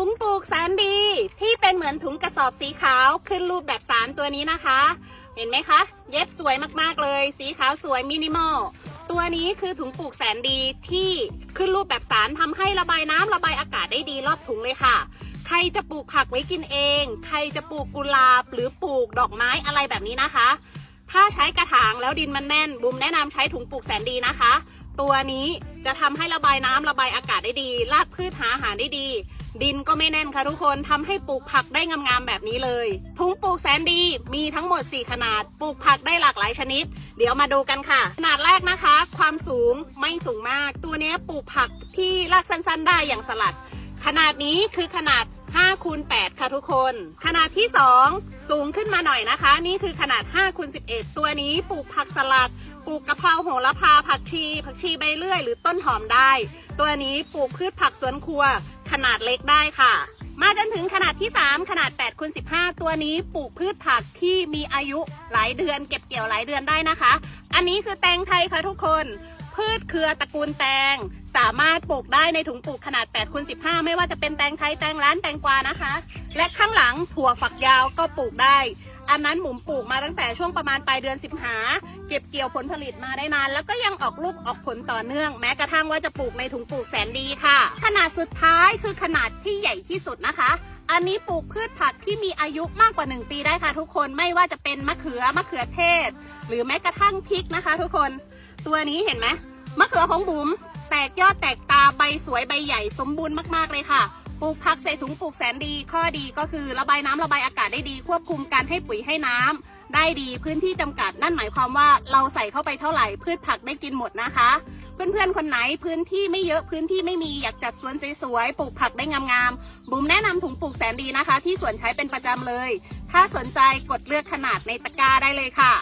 ถุงปลูกแสนดี ที่เป็นเหมือนถุงกระสอบสีขาวขึ้นรูปแบบสารตัวนี้นะคะ เห็นไหมคะ เย็บสวยมากๆเลย สีขาวสวยมินิมอลตัวนี้คือถุงปลูกแสนดีที่ขึ้นรูปแบบสารทำให้ระบายน้ำระบายอากาศได้ดีรอบถุงเลยค่ะ ใครจะปลูกผักไว้กินเอง ใครจะปลูกกุหลาบหรือปลูกดอกไม้อะไรแบบนี้นะคะ ถ้าใช้กระถางแล้วดินมันแน่นบุมแนะนำใช้ถุงปลูกแสนดีนะคะ ตัวนี้จะทำให้ระบายน้ำระบายอากาศได้ดีรากพืชหาอาหารได้ดี ดินก็ไม่แน่นค่ะทุกคนทำให้ปลูกผักได้งามๆแบบนี้เลย ถุงปลูกแสนดีมีทั้งหมด 4 ขนาด ปลูกผักได้หลากหลายชนิด เดี๋ยวมาดูกันค่ะ ขนาดแรกนะคะ ความสูงไม่สูงมาก ตัวนี้ปลูกผักที่รากสั้นๆ ได้อย่างสลัด ขนาดนี้คือขนาด5คูณ8ค่ะทุกคน ขนาดที่ 2 สูงขึ้นมาหน่อยนะคะ นี่คือขนาด5คูณ11 ตัวนี้ปลูกผักสลัด ปลูกกะเพราโหระพาผักชีผักชีใบเลื่อย หรือต้นหอมได้ ตัวนี้ปลูกพืชผักสวนครัวขนาดเล็กได้ค่ะ มาจนถึงขนาดที่ 3 ขนาด8คูณ15 ตัวนี้ปลูกพืชผักที่มีอายุหลายเดือนเก็บเกี่ยวหลายเดือนได้นะคะ อันนี้คือแตงไทยค่ะทุกคนพืชเครือตระกูลแตง สามารถปลูกได้ในถุงปลูกขนาด8คูณ15 ไม่ว่าจะเป็นแตงไทยแตงร้านแตงกวานะคะ และข้างหลังถั่วฝักยาวก็ปลูกได้ อันนั้นหมุมปลูกมาตั้งแต่ช่วงประมาณปลายเดือนสิบหาเก็บเกี่ยวผลผลิตมาได้นาน แล้วก็ยังออกลูกออกผลต่อเนื่อง แม้กระทั่งว่าจะปลูกในถุงปลูกแสนดีค่ะ ขนาดสุดท้ายคือขนาดที่ใหญ่ที่สุดนะคะ อันนี้ปลูกพืชผักที่มีอายุมากกว่า 1 ปีได้ค่ะ ทุกคนไม่ว่าจะเป็นมะเขือมะเขือเทศ หรือแม้กระทั่งพริกนะคะ ทุกคน ตัวนี้เห็นไหมมะเขือของบุ๋มแตกยอดแตกตาใบสวยใบใหญ่สมบูรณ์มากๆเลยค่ะ ปลูกผักใส่ถุงปลูกแสนดี ข้อดีก็คือระบายน้ำระบายอากาศได้ดี ควบคุมการให้ปุ๋ยให้น้ำได้ดีพื้นที่จำกัด นั่นหมายความว่าเราใส่เข้าไปเท่าไหร่พืชผักได้กินหมดนะคะ เพื่อนๆคนไหนพื้นที่ไม่เยอะพื้นที่ไม่มีอยากจัดสวนสวยๆปลูกผักได้งามๆบุ๋มแนะนำถุงปลูกแสนดีนะคะ ที่สวนใช้เป็นประจำเลย ถ้าสนใจกดเลือกขนาดในตะกร้าได้เลยค่ะ